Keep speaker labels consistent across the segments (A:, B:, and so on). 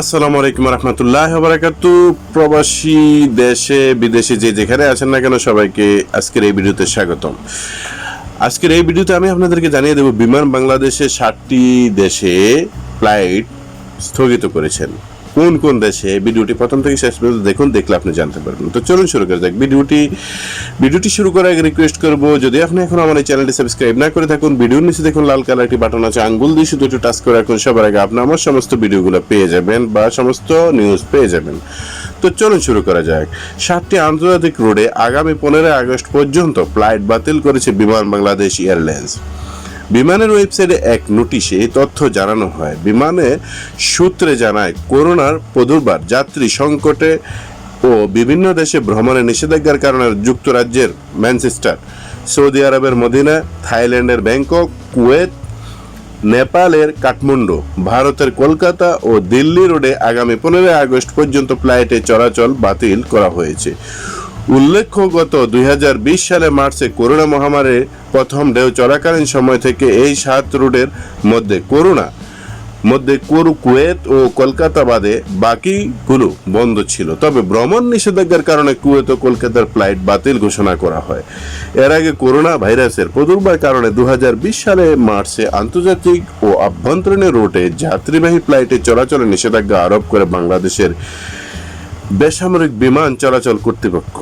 A: আসসালামু আলাইকুম রহমতুল্লাহ বারাকাতু। প্রবাসী দেশে, বিদেশে যে যেখানে আছেন না কেন সবাইকে আজকের এই ভিডিওতে স্বাগতম। আজকের এই ভিডিওতে আমি আপনাদেরকে জানিয়ে দেব, বিমান বাংলাদেশে ষাটটি দেশে ফ্লাইট স্থগিত করেছেন। কোন কোন দেশে ভিডিওটি প্রথম থেকে শেষ পর্যন্ত দেখুন, দেখলে আপনি জানতে পারবেন। তো চলুন শুরু করে যাক। ভিডিওটি ভিডিওটি শুরু করার আগে রিকোয়েস্ট করব, যদি আপনি এখন আমার এই চ্যানেলটি সাবস্ক্রাইব না করে থাকুন, ভিডিওর নিচে দেখুন লাল কালার একটি বাটন আছে, আঙ্গুল দিয়ে শুধু একটু টাচ করে রাখুন, সবার আগে আপনি আমার সমস্ত ভিডিওগুলো পেয়ে যাবেন বা সমস্ত নিউজ পেয়ে যাবেন। তো চলুন শুরু করা যাক। সাতটি আন্তর্জাতিক রোডে আগামী পনেরোই আগস্ট পর্যন্ত ফ্লাইট বাতিল করেছে বিমান বাংলাদেশ এয়ারলাইন্স বিমানের ওয়েবসাইটে এক নোটিশে এই তথ্য জানানো হয়। বিমানে সূত্রে জানায়, করোনার প্রাদুর্ভাব, যাত্রী সংকটে ও বিভিন্ন দেশে ভ্রমণের নিষেধাজ্ঞার কারণে যুক্তরাজ্যের ম্যানচেস্টার, সৌদি আরবের মদিনা, থাইল্যান্ডের ব্যাংকক, কুয়েত, নেপালের কাঠমান্ডু, ভারতের কলকাতা ও দিল্লি রোডে আগামী পনেরোই আগস্ট পর্যন্ত ফ্লাইটে চলাচল বাতিল করা হয়েছে। উল্লেখ্য গত দুই সালে মার্চে করোনা মহামারীর প্রথম ঢেউ চলাকালীন সময় থেকে এই সাত রুটের মধ্যে করোনা, মধ্যে কোরু, কুয়েত ও কলকাতা বাদে বাকিগুলো বন্ধ ছিল। তবে ভ্রমণ নিষেধাজ্ঞার কারণে কুয়েত ও কলকাতার ফ্লাইট বাতিল ঘোষণা করা হয়। এর আগে করোনা ভাইরাসের প্রাদুর্ভাবের কারণে দুই হাজার বিশ সালে মার্চে আন্তর্জাতিক ও আভ্যন্তরীণ রুটে যাত্রীবাহী ফ্লাইটে চলাচলে নিষেধাজ্ঞা আরোপ করে বাংলাদেশের বেসামরিক বিমান চলাচল কর্তৃপক্ষ।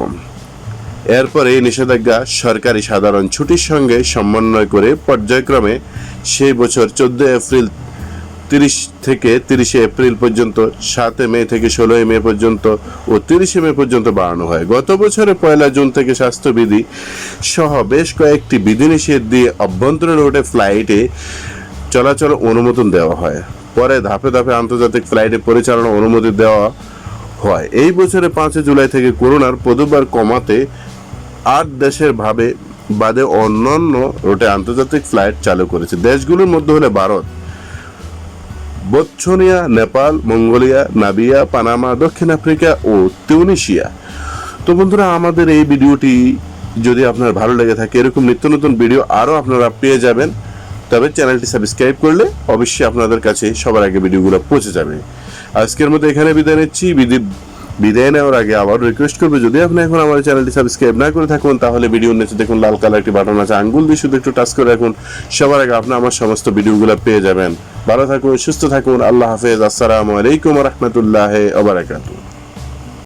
A: এরপর এই নিষেধাজ্ঞা সরকারি সাধারণ ছুটির সঙ্গে সমন্বয় করে পর্যায়ক্রমে সেই বছর চোদ্দ এপ্রিল তিরিশ থেকে তিরিশে এপ্রিল পর্যন্ত সাতে মে থেকে ষোলোই মে পর্যন্ত ও তিরিশে মে পর্যন্ত বাড়ানো হয়। গত বছরে পয়লা জুন থেকে স্বাস্থ্যবিধি সহ বেশ কয়েকটি বিধিনিষেধ দিয়ে অভ্যন্তরীণ রুটে ফ্লাইটে চলাচল অনুমোদন দেওয়া হয়। পরে ধাপে ধাপে আন্তর্জাতিক ফ্লাইটে পরিচালনা অনুমতি দেওয়া হয়। এই বছরে পাঁচই জুলাই থেকে করোনার প্রাদুর্ভাব কমাতে আট দেশের ভাবে বাদে অন্যান্য রুটে আন্তর্জাতিক ফ্লাইট চালু করেছে। দেশগুলোর মধ্যে হলে ভারত, বৎসনিয়া, নেপাল, মঙ্গোলিয়া, নাবিয়া, পানামা, দক্ষিণ আফ্রিকা ও তিউনিশিয়া। তো বন্ধুরা, আমাদের এই ভিডিওটি যদি আপনার ভালো লেগে থাকে, এরকম নিত্য নতুন ভিডিও আরও আপনারা পেয়ে যাবেন। তবে চ্যানেলটি সাবস্ক্রাইব করলে অবশ্যই আপনাদের কাছে সবার আগে ভিডিওগুলো পৌঁছে যাবে। আজকের মতো এখানে বিদায় নিচ্ছি। বিদায় নেওয়ার আগে আবার রিকোয়েস্ট করব, যদি আপনি এখন আমার চ্যানেলটি সাবস্ক্রাইব না করে থাকুন, তাহলে ভিডিও নিচে দেখুন, লাল কালার একটি বাটন আছে, আঙ্গুল দিয়ে শুধু একটু টাচ করে রাখুন। সবার আগে আপনি আমার সমস্ত ভিডিওগুলো পেয়ে যাবেন। ভালো থাকুন, সুস্থ থাকুন, আল্লাহ হাফেজ, আসসালামু আলাইকুম রহমতুল্লাহ আবরাকাতুহ